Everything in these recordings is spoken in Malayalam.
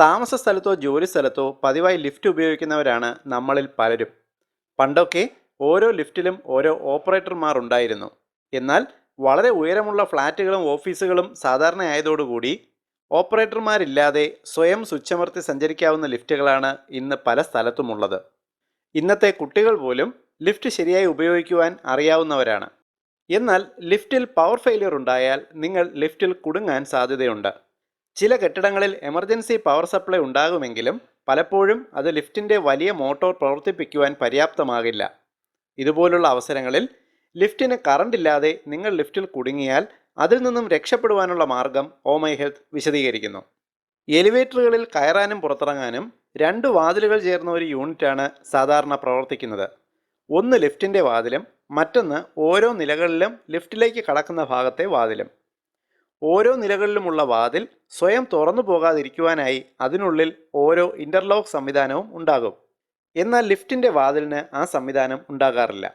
താമസ സ്ഥലത്തോ ജോലി സ്ഥലത്തോ പതിവായി ലിഫ്റ്റ് ഉപയോഗിക്കുന്നവരാണ് നമ്മളിൽ പലരും. പണ്ടൊക്കെ ഓരോ ലിഫ്റ്റിലും ഓരോ ഓപ്പറേറ്റർമാർ ഉണ്ടായിരുന്നു. എന്നാൽ വളരെ ഉയരമുള്ള ഫ്ലാറ്റുകളും ഓഫീസുകളും സാധാരണയായതോടുകൂടി ഓപ്പറേറ്റർമാരില്ലാതെ സ്വയം സ്വിച്ചമർത്തി സഞ്ചരിക്കാവുന്ന ലിഫ്റ്റുകളാണ് ഇന്ന് പല സ്ഥലത്തുമുള്ളത്. ഇന്നത്തെ കുട്ടികൾ പോലും ലിഫ്റ്റ് ശരിയായി ഉപയോഗിക്കുവാൻ അറിയാവുന്നവരാണ്. എന്നാൽ ലിഫ്റ്റിൽ പവർ ഫെയിലിയർ ഉണ്ടായാൽ നിങ്ങൾ ലിഫ്റ്റിൽ കുടുങ്ങാൻ സാധ്യതയുണ്ട്. ചില കെട്ടിടങ്ങളിൽ എമർജൻസി പവർ സപ്ലൈ ഉണ്ടാകുമെങ്കിലും പലപ്പോഴും അത് ലിഫ്റ്റിന്റെ വലിയ മോട്ടോർ പ്രവർത്തിപ്പിക്കുവാൻ പര്യാപ്തമാകില്ല. ഇതുപോലുള്ള അവസരങ്ങളിൽ ലിഫ്റ്റിന് കറണ്ട് ഇല്ലാതെ നിങ്ങൾ ലിഫ്റ്റിൽ കുടുങ്ങിയാൽ അതിൽ നിന്നും രക്ഷപ്പെടുവാനുള്ള മാർഗം ഓ മൈ ഹെൽത്ത് വിശദീകരിക്കുന്നു. എലിവേറ്ററുകളിൽ കയറാനും പുറത്തിറങ്ങാനും രണ്ട് വാതിലുകൾ ചേർന്ന ഒരു യൂണിറ്റാണ് സാധാരണ പ്രവർത്തിക്കുന്നത്. ഒന്ന് ലിഫ്റ്റിന്റെ വാതിലും മറ്റൊന്ന് ഓരോ നിലകളിലും ലിഫ്റ്റിലേക്ക് കടക്കുന്ന ഭാഗത്തെ വാതിലും. ഓരോ നിലകളിലുമുള്ള വാതിൽ സ്വയം തുറന്നു പോകാതിരിക്കുവാനായി അതിനുള്ളിൽ ഓരോ ഇന്റർലോക്ക് സംവിധാനവും ഉണ്ടാകും. എന്നാൽ ലിഫ്റ്റിന്റെ വാതിലിന് ആ സംവിധാനം ഉണ്ടാകാറില്ല.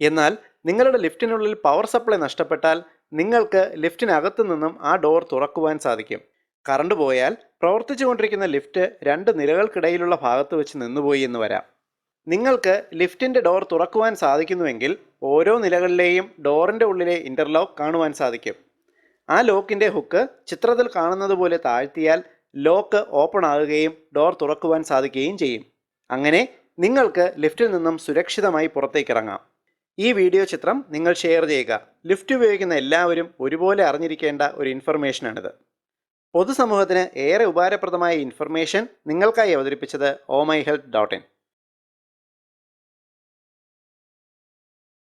എന്നാൽ നിങ്ങളുടെ ലിഫ്റ്റിനുള്ളിൽ പവർ സപ്ലൈ നഷ്ടപ്പെട്ടാൽ നിങ്ങൾക്ക് ലിഫ്റ്റിനകത്തു നിന്നും ആ ഡോർ തുറക്കുവാൻ സാധിക്കും. കറണ്ട് പോയാൽ പ്രവർത്തിച്ചുകൊണ്ടിരിക്കുന്ന ലിഫ്റ്റ് രണ്ട് നിലകൾക്കിടയിലുള്ള ഭാഗത്ത് വെച്ച് നിന്നുപോയി എന്ന് വരാം. നിങ്ങൾക്ക് ലിഫ്റ്റിന്റെ ഡോർ തുറക്കുവാൻ സാധിക്കുന്നുവെങ്കിൽ ഓരോ നിലകളിലെയും ഡോറിന്റെ ഉള്ളിലെ ഇന്റർലോക്ക് കാണുവാൻ സാധിക്കും. ആ ലോക്കിന്റെ ഹുക്ക് ചിത്രത്തിൽ കാണുന്നത് പോലെ താഴ്ത്തിയാൽ ലോക്ക് ഓപ്പൺ ആകുകയും ഡോർ തുറക്കുവാൻ സാധിക്കുകയും ചെയ്യും. അങ്ങനെ നിങ്ങൾക്ക് ലിഫ്റ്റിൽ നിന്നും സുരക്ഷിതമായി പുറത്തേക്ക് ഇറങ്ങാം. ഈ വീഡിയോ ചിത്രം നിങ്ങൾ ഷെയർ ചെയ്യുക. ലിഫ്റ്റ് ഉപയോഗിക്കുന്ന എല്ലാവരും ഒരുപോലെ അറിഞ്ഞിരിക്കേണ്ട ഒരു ഇൻഫർമേഷനാണിത് പൊതുസമൂഹത്തിന് ഏറെ ഉപകാരപ്രദമായ ഇൻഫർമേഷൻ നിങ്ങൾക്കായി അവതരിപ്പിച്ചത് o my health dot in